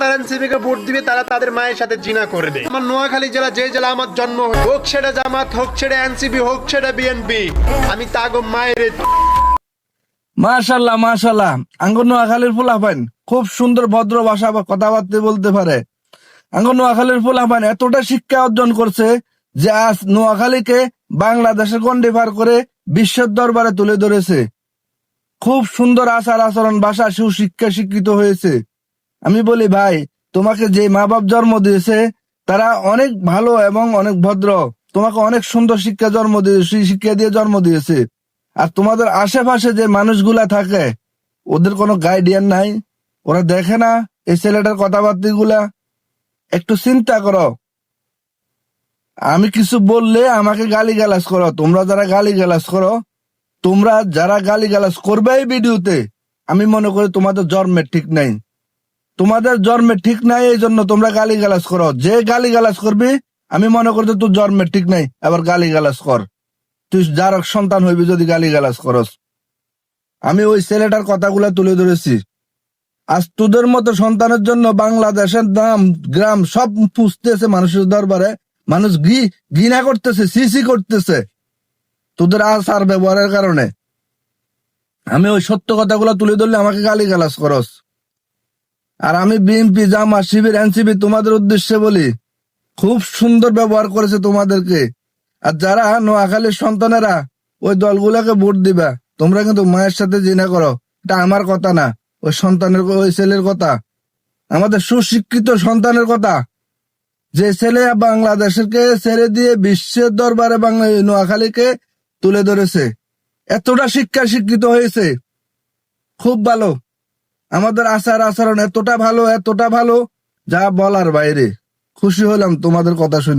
তারা এনসিপিকে ভোট দিবে, তারা তাদের মায়ের সাথে জিনা করবে আমার নোয়াখালী জেলা যে জেলা আমার জন্ম হোক সেটা জামাত, হোক সেটা এনসিপি হোক সেটা বিএনপি আমি তাগো মায়ের মাশাল্লাহ মাশাল্লাহ। আঙ্গন নোয়াখালীর ফুলাফাইন খুব সুন্দর, ভদ্র ভাষা বা কথাবার্তা বলতে পারে। আঙ্গন নোয়াখালীর ফুলাফাইন এতটা শিক্ষা অর্জন করছে যে আজ নোয়াখালীকে বাংলাদেশের গন্ডে পার করে বিশ্বের দরবারে তুলে ধরেছে। খুব সুন্দর আচার আচরণ ভাষা সুশিক্ষা শিক্ষিত হয়েছে। আমি বলি, ভাই, তোমাকে যে মা বাপ জন্ম দিয়েছে, তারা অনেক ভালো এবং অনেক ভদ্র। তোমাকে অনেক সুন্দর শিক্ষা জন্ম দিয়ে, শিক্ষা দিয়ে জন্ম দিয়েছে। আর তোমাদের আশেপাশে যে মানুষগুলা থাকে, ওদের কোনো গাইডিয়ান নাই। ওরা দেখে না এই ছেলেটার কথাবার্তা গুলা একটু চিন্তা করো। আমি কিছু বললে আমাকে গালি গালাজ করো। তোমরা যারা গালি গালাজ করো, তোমরা যারা গালি গালাজ করবে এই ভিডিওতে, আমি মনে করি তোমাদের জন্মের ঠিক নাই। তোমাদের জন্মের ঠিক নাই এই জন্য তোমরা গালি গালাজ করো। যে গালি গালাজ করবি, আমি মনে করি যে তোর জন্মের ঠিক নাই আবার গালি গালাজ কর। তুই যার সন্তান হইবি যদি গালি গালাজ করস। আমি ওই ছেলেটার কথাগুলা তুলে ধরেছি। আজ তোদের মতো সন্তানের জন্য বাংলাদেশের দাম গ্রাম সব পুষতেছে মানুষের দরবারে। মানুষ ঘি, ঘৃণা করতেছে সিসি করতেছে। তোদের আচার ব্যবহারের কারণে। আমি ওই সত্য কথাগুলো তুলে ধরলে আমাকে গালি গালাজ করস। আর আমি বিএনপি জামা, শিবির এনসিবি তোমাদের উদ্দেশ্যে বলি, খুব সুন্দর ব্যবহার করেছে তোমাদেরকে। আর যারা নোয়াখালীর সন্তানেরা, ওই দলগুলোকে ভোট দিবা, তোমরা কিন্তু মায়ের সাথে জিনা করো। এটা আমার কথা না, ওই সন্তানের ওই ছেলের কথা। আমাদের সুশিক্ষিত সন্তানের কথা। যে ছেলে বাংলাদেশকে ছেড়ে দিয়ে বিশ্বের দরবারে বাংলা নোয়াখালীকে তুলে ধরেছে, এতটা শিক্ষা শিক্ষিত হয়েছে। খুব ভালো। আমাদের আচার আচরণ এতটা ভালো এতটা ভালো, যা বলার বাইরে। খুশি হলাম তোমাদের কথা শুনে।